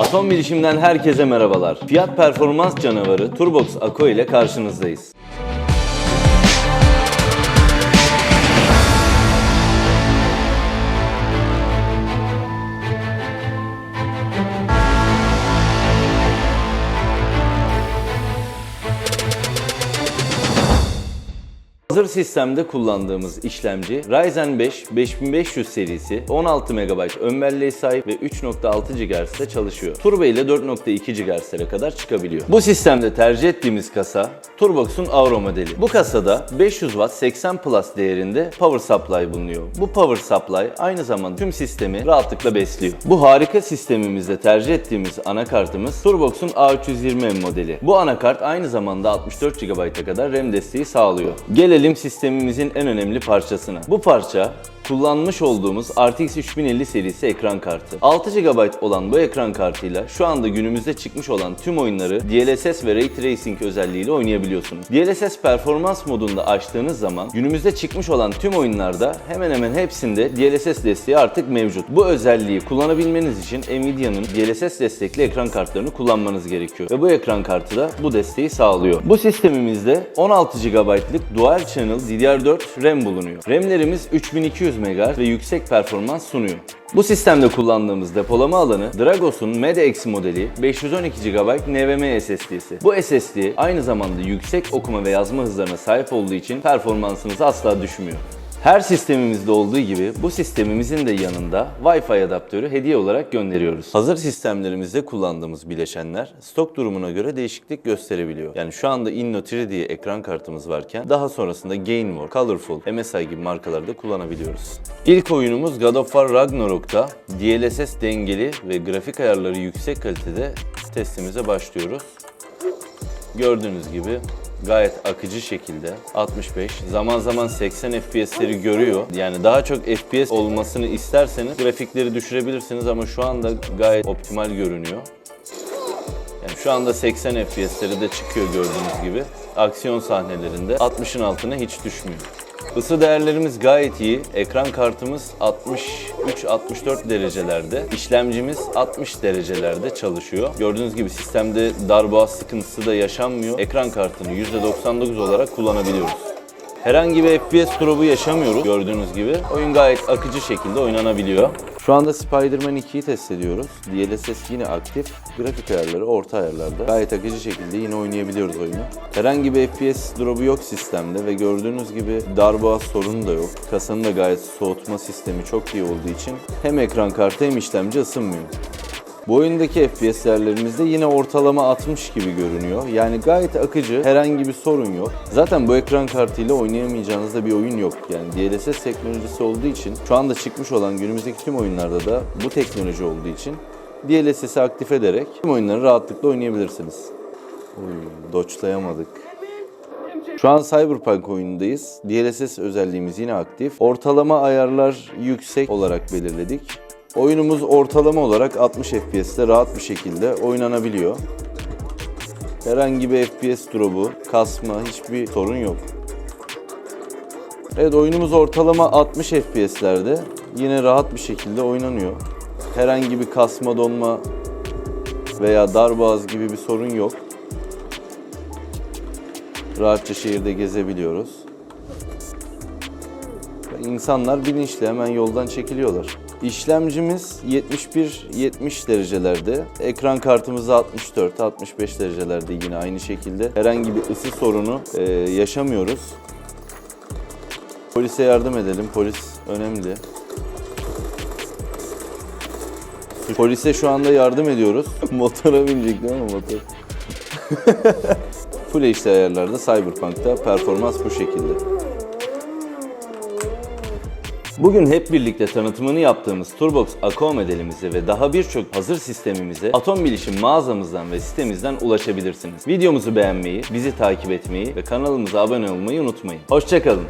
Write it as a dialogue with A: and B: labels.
A: Atom Bilişim'den herkese merhabalar. Fiyat performans canavarı Turbox Ako ile karşınızdayız. Hazır sistemde kullandığımız işlemci Ryzen 5 5500 serisi 16 MB ön belleğe sahip ve 3.6 GHz'de çalışıyor. Turbo ile 4.2 GHz'lere kadar çıkabiliyor. Bu sistemde tercih ettiğimiz kasa Turbox'un Auro modeli. Bu kasada 500 Watt 80 Plus değerinde power supply bulunuyor. Bu power supply aynı zamanda tüm sistemi rahatlıkla besliyor. Bu harika sistemimizde tercih ettiğimiz anakartımız Turbox'un A320M modeli. Bu anakart aynı zamanda 64 GB'a kadar RAM desteği sağlıyor. Gelelim sistemimizin en önemli parçasına. Bu parça kullanmış olduğumuz RTX 3050 serisi ekran kartı. 6 GB olan bu ekran kartıyla şu anda günümüzde çıkmış olan tüm oyunları DLSS ve Ray Tracing özelliğiyle oynayabiliyorsunuz. DLSS performans modunda açtığınız zaman günümüzde çıkmış olan tüm oyunlarda hemen hemen hepsinde DLSS desteği artık mevcut. Bu özelliği kullanabilmeniz için Nvidia'nın DLSS destekli ekran kartlarını kullanmanız gerekiyor. Ve bu ekran kartı da bu desteği sağlıyor. Bu sistemimizde 16 GB'lık Dual Channel DDR4 RAM bulunuyor. RAM'lerimiz 3200 MHz ve yüksek performans sunuyor. Bu sistemde kullandığımız depolama alanı Dragos'un MediaX modeli 512 GB NVMe SSD'si. Bu SSD aynı zamanda yüksek okuma ve yazma hızlarına sahip olduğu için performansınız asla düşmüyor. Her sistemimizde olduğu gibi bu sistemimizin de yanında Wi-Fi adaptörü hediye olarak gönderiyoruz. Hazır sistemlerimizde kullandığımız bileşenler stok durumuna göre değişiklik gösterebiliyor. Yani şu anda Inno 3 diye ekran kartımız varken daha sonrasında Gainwar, Colorful, MSI gibi markalarda kullanabiliyoruz. İlk oyunumuz God of War Ragnarok'ta DLSS dengeli ve grafik ayarları yüksek kalitede testimize başlıyoruz. Gördüğünüz gibi gayet akıcı şekilde 65 zaman zaman 80 FPS'leri görüyor. Yani daha çok FPS olmasını isterseniz grafikleri düşürebilirsiniz ama şu anda gayet optimal görünüyor. Yani şu anda 80 FPS'leri de çıkıyor gördüğünüz gibi. Aksiyon sahnelerinde 60'ın altına hiç düşmüyor. Isı değerlerimiz gayet iyi. Ekran kartımız 63-64 derecelerde. İşlemcimiz 60 derecelerde çalışıyor. Gördüğünüz gibi sistemde darboğaz sıkıntısı da yaşanmıyor. Ekran kartını %99 olarak kullanabiliyoruz. Herhangi bir FPS drop'u yaşamıyoruz gördüğünüz gibi. Oyun gayet akıcı şekilde oynanabiliyor. Şu anda Spider-Man 2'yi test ediyoruz. DLSS yine aktif. Grafik ayarları orta ayarlarda. Gayet akıcı şekilde yine oynayabiliyoruz oyunu. Herhangi bir FPS drop'u yok sistemde ve gördüğünüz gibi darboğaz sorunu da yok. Kasanın da gayet soğutma sistemi çok iyi olduğu için hem ekran kartı hem işlemci ısınmıyor. Bu oyundaki FPS değerlerimizde yine ortalama 60 gibi görünüyor. Yani gayet akıcı, herhangi bir sorun yok. Zaten bu ekran kartıyla oynayamayacağınız da bir oyun yok. Yani DLSS teknolojisi olduğu için şu anda çıkmış olan günümüzdeki tüm oyunlarda da bu teknoloji olduğu için DLSS'i aktif ederek tüm oyunları rahatlıkla oynayabilirsiniz. Oy, doçlayamadık. Şu an Cyberpunk oyunundayız. DLSS özelliğimiz yine aktif. Ortalama ayarlar yüksek olarak belirledik. Oyunumuz ortalama olarak 60 FPS'te rahat bir şekilde oynanabiliyor. Herhangi bir FPS drop'u, kasma hiçbir sorun yok. Evet oyunumuz ortalama 60 FPS'lerde yine rahat bir şekilde oynanıyor. Herhangi bir kasma donma veya darboğaz gibi bir sorun yok. Rahatça şehirde gezebiliyoruz. İnsanlar bilinçli hemen yoldan çekiliyorlar. İşlemcimiz 71-70 derecelerde. Ekran kartımız 64-65 derecelerde yine aynı şekilde. Herhangi bir ısı sorunu e, yaşamıyoruz. Polise yardım edelim. Polis önemli. Polise şu anda yardım ediyoruz. Motora binecektim ama motor. Full HD ayarlarda Cyberpunk'ta performans bu şekilde. Bugün hep birlikte tanıtımını yaptığımız Turbox Ako modelimize ve daha birçok hazır sistemimize Atom Bilişim mağazamızdan ve sitemizden ulaşabilirsiniz. Videomuzu beğenmeyi, bizi takip etmeyi ve kanalımıza abone olmayı unutmayın. Hoşçakalın.